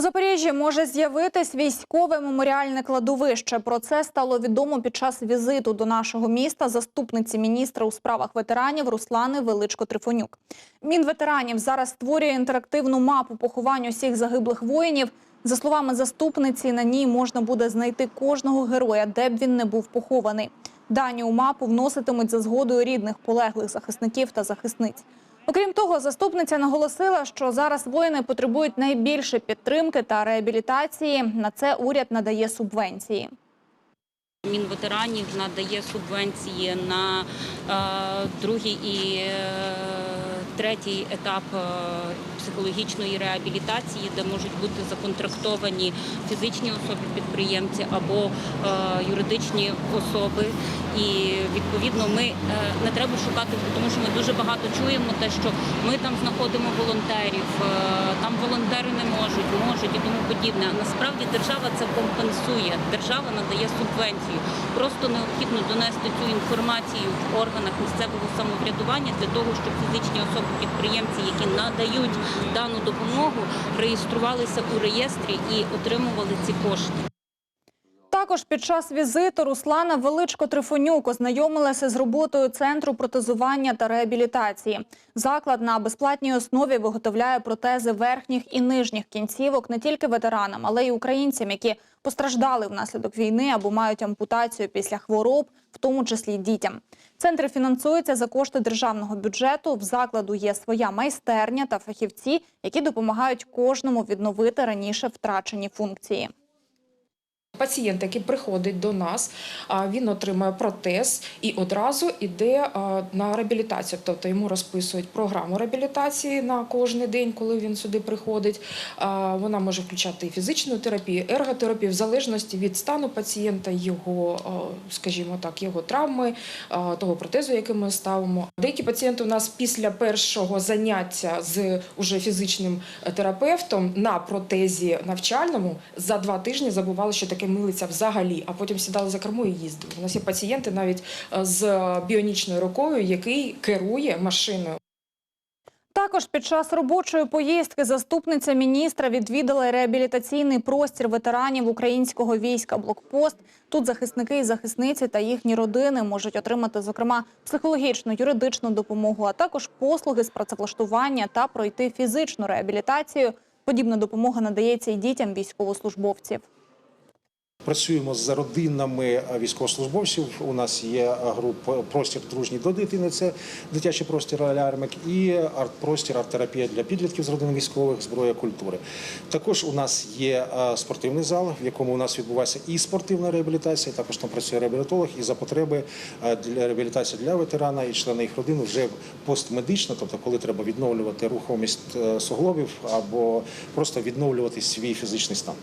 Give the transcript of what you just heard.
У Запоріжжі може з'явитись військове меморіальне кладовище. Про це стало відомо під час візиту до нашого міста заступниці міністра у справах ветеранів Руслани Величко-Трифонюк. Мінветеранів зараз створює інтерактивну мапу поховань усіх загиблих воїнів. За словами заступниці, на ній можна буде знайти кожного героя, де б він не був похований. Дані у мапу вноситимуть за згодою рідних полеглих захисників та захисниць. Окрім того, заступниця наголосила, що зараз воїни потребують найбільше підтримки та реабілітації. На це уряд надає субвенції. Мінветеранів надає субвенції на е, другий і е, третій етап е, психологічної реабілітації, де можуть бути законтрактовані фізичні особи-підприємці або е, юридичні особи. І відповідно ми е, не треба шукати, тому що ми дуже багато чуємо те, що ми там знаходимо волонтерів, е, там волонтери не можуть, можуть і тому подібне. А насправді держава це компенсує. Держава надає субвенцію. Просто необхідно донести цю інформацію в органах місцевого самоврядування для того, щоб фізичні особи-підприємці, які надають дану допомогу, реєструвалися у реєстрі і отримували ці кошти. Також під час візиту Руслана Величко-Трифонюк ознайомилася з роботою Центру протезування та реабілітації. Заклад на безплатній основі виготовляє протези верхніх і нижніх кінцівок не тільки ветеранам, але й українцям, які постраждали внаслідок війни або мають ампутацію після хвороб, в тому числі дітям. Центр фінансується за кошти державного бюджету. В закладу є своя майстерня та фахівці, які допомагають кожному відновити раніше втрачені функції. Пацієнт, який приходить до нас, він отримує протез і одразу йде на реабілітацію. Тобто йому розписують програму реабілітації на кожен день, коли він сюди приходить. Вона може включати і фізичну терапію, ерготерапію, в залежності від стану пацієнта, його, скажімо так, його травми, того протезу, який ми ставимо. Деякі пацієнти у нас після першого заняття з уже фізичним терапевтом на протезі навчальному за два тижні забували, що таке милиця взагалі, а потім сідали за кермо і їздили. У нас є пацієнти навіть е, з біонічною рукою, який керує машиною. Також під час робочої поїздки заступниця міністра відвідала реабілітаційний простір ветеранів українського війська «Блокпост». Тут захисники і захисниці та їхні родини можуть отримати, зокрема, психологічну, юридичну допомогу, а також послуги з працевлаштування та пройти фізичну реабілітацію. Подібна допомога надається і дітям військовослужбовців. Працюємо з родинами військовослужбовців. У нас є група простір дружній до дитини. Це дитячий простір алярмик і арт-простір, арт-терапія для підлітків з родин військових, зброя культури. Також у нас є е, спортивний зал, в якому у нас відбувається і спортивна реабілітація. Також там працює реабілітолог. І за потреби е, для реабілітації для ветерана і члена їх родини вже постмедично, тобто коли треба відновлювати рухомість е, суглобів або просто відновлювати свій фізичний стан.